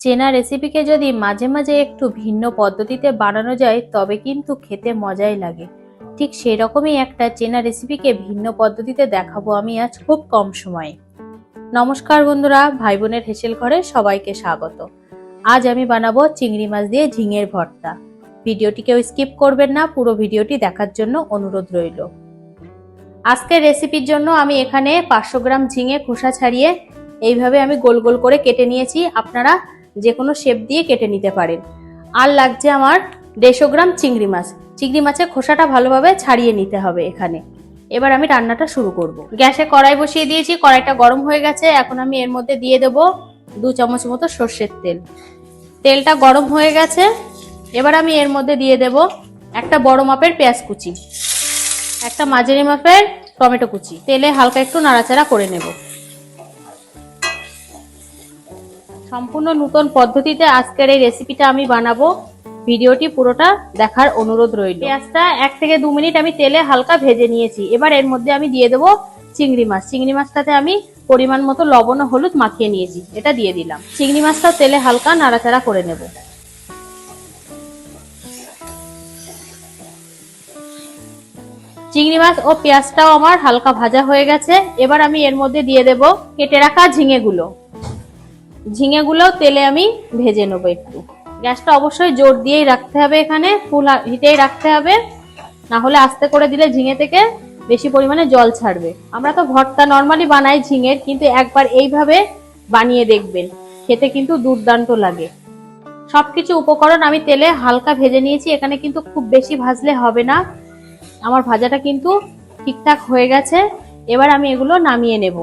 চেনা রেসিপিকে যদি মাঝে মাঝে একটু ভিন্ন পদ্ধতিতে বানানো যায়, তবে কিন্তু খেতে মজাই লাগে। ঠিক সেই রকমই একটা চেনা রেসিপিকে ভিন্ন পদ্ধতিতে দেখাবো আমি আজ খুব কম সময়ে। নমস্কার বন্ধুরা ভাই বোনের হেসেল ঘরে সবাইকে স্বাগত। আজ আমি বানাবো চিংড়ি মাছ দিয়ে ঝিঙের ভর্তা। ভিডিওটি কেউ স্কিপ করবেন না, পুরো ভিডিওটি দেখার জন্য অনুরোধ রইল। আজকের রেসিপির জন্য আমি এখানে পাঁচশো গ্রাম ঝিঙে খোসা ছাড়িয়ে এইভাবে আমি গোল গোল করে কেটে নিয়েছি। আপনারা যে কোনো শেপ দিয়ে কেটে নিতে পারেন। আর লাগছে আমার দেড়শো গ্রাম চিংড়ি মাছ। চিংড়ি মাছের খোসাটা ভালোভাবে ছাড়িয়ে নিতে হবে এখানে। এবার আমি রান্নাটা শুরু করব। গ্যাসে কড়াই বসিয়ে দিয়েছি, কড়াইটা গরম হয়ে গেছে। এখন আমি এর মধ্যে দিয়ে দেব দু চামচ মতো সর্ষের তেল। তেলটা গরম হয়ে গেছে। এবার আমি এর মধ্যে দিয়ে দেব একটা বড় মাপের পেঁয়াজ কুচি, একটা মাঝারি মাপের টমেটো কুচি। তেলে হালকা একটু নাড়াচাড়া করে নেব। সম্পূর্ণ নতুন পদ্ধতিতে আজকের এই রেসিপিটা আমি বানাবো। ভিডিওটি পুরোটা দেখার অনুরোধ রইল। পেঁয়াজটা এক থেকে দু মিনিট আমি তেলে হালকা ভেজে নিয়েছি। এবার এর মধ্যে আমি দিয়ে দেবো চিংড়ি মাছ। চিংড়ি মাছটাতে আমি পরিমাণ মতো লবণ ও হলুদ মাখিয়ে নিয়েছি। এটা দিয়ে দিলাম। চিংড়ি মাছটাও তেলে হালকা নাড়াচাড়া করে নেব। চিংড়ি মাছ ও পেঁয়াজটাও আমার হালকা ভাজা হয়ে গেছে। এবার আমি এর মধ্যে দিয়ে দেব কেটে রাখা ঝিঙেগুলো। ঝিঙেগুলোও তেলে আমি ভেজে নেব একটু। গ্যাসটা অবশ্যই জোর দিয়েই রাখতে হবে এখানে, ফুল হিটেই রাখতে হবে। না হলে আস্তে করে দিলে ঝিঙে থেকে বেশি পরিমাণে জল ছাড়বে। আমরা তো ভর্তা নর্মালি বানাই ঝিঙের, কিন্তু একবার এইভাবে বানিয়ে দেখবেন। খেতে কিন্তু দুর্দান্ত লাগে। সবকিছু উপকরণ আমি তেলে হালকা ভেজে নিয়েছি, এখানে কিন্তু খুব বেশি ভাজলে হবে না। আমার ভাজাটা কিন্তু ঠিকঠাক হয়ে গেছে। এবার আমি এগুলো নামিয়ে নেব।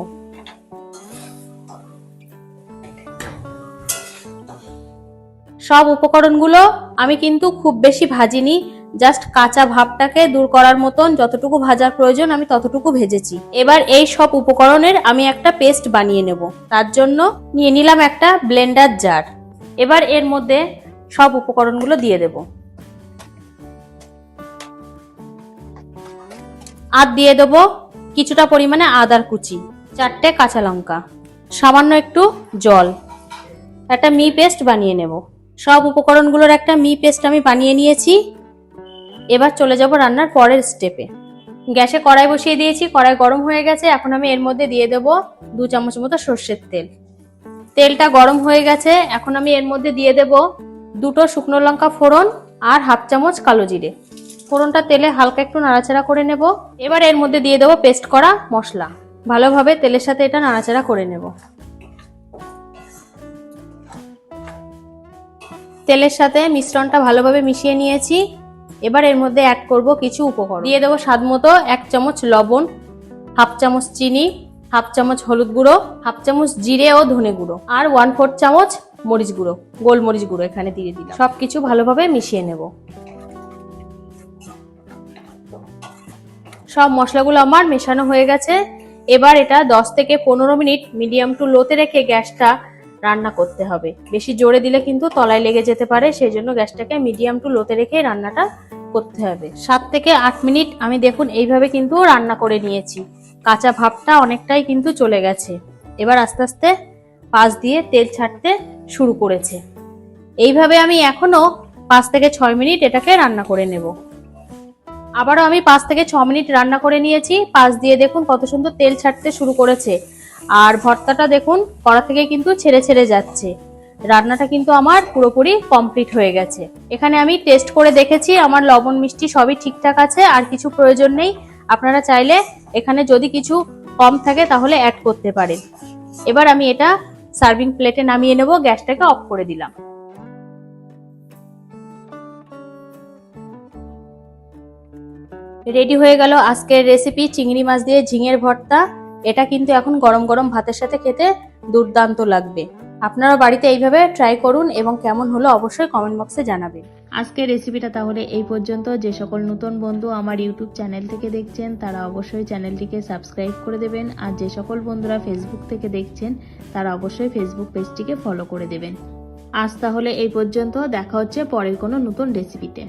সব উপকরণগুলো আমি কিন্তু খুব বেশি ভাজিনি জাস্ট কাঁচা ভাবটাকে দূর করার মতন যতটুকু ভাজার প্রয়োজন আমি ততটুকু ভেজেছি। এবার এই সব উপকরণের আমি একটা পেস্ট বানিয়ে নেব, তার জন্য নিয়ে নিলাম একটা ব্লেন্ডার জার এবার এর মধ্যে সব উপকরণগুলো দিয়ে দেব। আর দিয়ে দেব কিছুটা পরিমাণে আদার কুচি, চারটে কাঁচা লঙ্কা, সামান্য একটু জল। একটা মি পেস্ট বানিয়ে নেব। সব উপকরণগুলোর একটা মি পেস্ট আমি বানিয়ে নিয়েছি। এবার চলে যাব রান্নার পরের স্টেপে গ্যাসে কড়াই বসিয়ে দিয়েছি, কড়াই গরম হয়ে গেছে। এখন আমি এর মধ্যে দিয়ে দেব দু চামচ মতো সর্ষের তেল। তেলটা গরম হয়ে গেছে। এখন আমি এর মধ্যে দিয়ে দেব দুটো শুকনো লঙ্কা ফোড়ন আর হাফ চামচ কালো জিরে। ফোড়নটা তেলে হালকা একটু নাড়াচাড়া করে নেব। এবার এর মধ্যে দিয়ে দেবো পেস্ট করা মশলা। ভালোভাবে তেলের সাথে এটা নাড়াচাড়া করে নেব। তেলের সাথে মিশ্রণটা ভালোভাবে মিশিয়ে নিয়েছি। এবার এর মধ্যে অ্যাড করব কিছু উপকরণ। দিয়ে দেবো স্বাদ মতো এক চামচ লবণ, হাফ চামচ চিনি, হাফ চামচ হলুদ গুঁড়ো, হাফ চামচ জিরে ও ধনে গুঁড়ো আর ওয়ান ফোর্থ চামচ মরিচ গুঁড়ো, গোলমরিচ গুঁড়ো এখানে দিয়ে দিলাম। সব কিছু ভালোভাবে মিশিয়ে নেব। সব মশলাগুলো আমার মেশানো হয়ে গেছে। এবার এটা দশ থেকে পনেরো মিনিট মিডিয়াম টু লোতে রেখে গ্যাসটা রান্না করতে হবে। বেশি জোরে দিলে কিন্তু তলায় লেগে যেতে পারে সেই জন্য গ্যাসটাকে মিডিয়াম টু লোতে রেখে রান্নাটা করতে হবে। সাত থেকে আট মিনিট আমি দেখুন এইভাবে কিন্তু রান্না করে নিয়েছি। কাঁচা ভাবটা অনেকটাই কিন্তু চলে গেছে। এবার আস্তে আস্তে পাশ দিয়ে তেল ছাড়তে শুরু করেছে। এইভাবে আমি এখনও পাঁচ থেকে ছয় মিনিট এটাকে রান্না করে নেব। আবারও আমি পাঁচ থেকে ছ মিনিট রান্না করে নিয়েছি। পাশ দিয়ে দেখুন কত সুন্দর তেল ছাড়তে শুরু করেছে। আর ভর্তাটা দেখুন, কড়া থেকে কিন্তু ছেড়ে ছেড়ে যাচ্ছে। রান্নাটা কিন্তু আমার পুরোপুরি কমপ্লিট হয়ে গেছে। এখানে আমি টেস্ট করে দেখেছি, আমার লবণ, মিষ্টি সবই ঠিকঠাক আছে, আর কিছু প্রয়োজন নেই। আপনারা চাইলে এখানে যদি কিছু কম থাকে তাহলে অ্যাড করতে পারেন। এবার আমি এটা সার্ভিং প্লেটে নামিয়ে নেব, গ্যাসটাকে অফ করে দিলাম। রেডি হয়ে গেল আজকের রেসিপি চিংড়ি মাছ দিয়ে ঝিঙের ভর্তা। এটা কিন্তু এখন গরম গরম ভাতের সাথে খেতে দুর্দান্ত লাগবে। আপনারা বাড়িতে এইভাবে ট্রাই করুন এবং কেমন হলো অবশ্যই কমেন্ট বক্সে জানাবেন। আজকের রেসিপিটা তাহলে এই পর্যন্ত। যে সকল নতুন বন্ধু আমার ইউটিউব চ্যানেল থেকে দেখছেন, তারা অবশ্যই চ্যানেলটিকে সাবস্ক্রাইব করে দেবেন। আর যে সকল বন্ধুরা ফেসবুক থেকে দেখছেন, তারা অবশ্যই ফেসবুক পেজটিকে ফলো করে দেবেন। আজ তাহলে এই পর্যন্ত। দেখা হচ্ছে পরের কোনো নতুন রেসিপিতে